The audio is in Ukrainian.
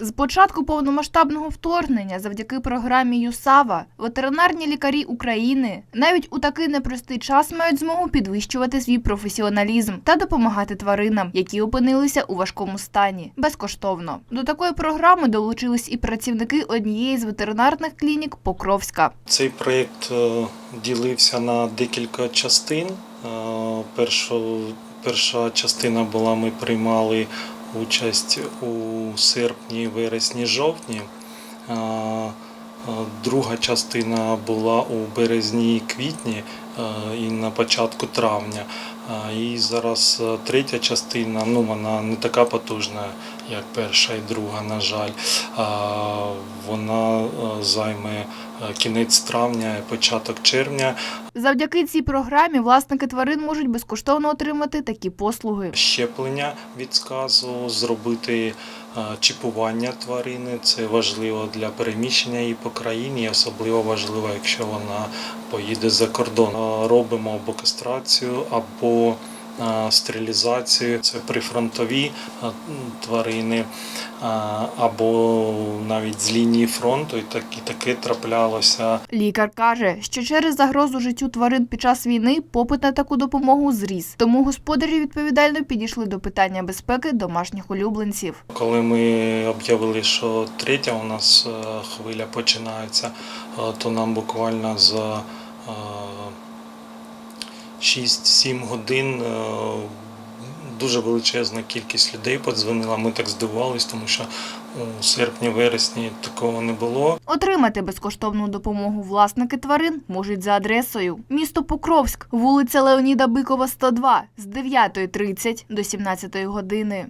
З початку повномасштабного вторгнення, завдяки програмі ЮСАВА, ветеринарні лікарі України навіть у такий непростий час мають змогу підвищувати свій професіоналізм та допомагати тваринам, які опинилися у важкому стані, безкоштовно. До такої програми долучились і працівники однієї з ветеринарних клінік Покровська. Цей проєкт е, ділився на декілька частин. Е, Перша частина була, ми приймали участь у серпні, вересні, жовтні. Друга частина була у березні, квітні е, і на початку травня. Е, І зараз е, третя частина, ну вона не така потужна, як перша і друга, на жаль. Вона е, займе е, кінець травня, початок червня. Завдяки цій програмі власники тварин можуть безкоштовно отримати такі послуги. Щеплення від сказу, зробити е, чіпування тварини. Це важливо для переміщення її по країні, особливо важливо, якщо вона поїде за кордон. Робимо або кастрацію, або стерилізацію. Це прифронтові тварини, або навіть з лінії фронту, і так- і таке траплялося. Лікар каже, що через загрозу життю тварин під час війни попит на таку допомогу зріс. Тому господарі відповідально підійшли до питання безпеки домашніх улюбленців. Коли ми об'явили, що третя у нас е, хвиля починається, е, то нам буквально за е, 6-7 годин е, дуже величезна кількість людей подзвонила. Ми так здивувались, тому що у серпні-вересні такого не було. Отримати безкоштовну допомогу власники тварин можуть за адресою місто Покровськ, вулиця Леоніда Бикова, 102 з 9.30 до 17 години.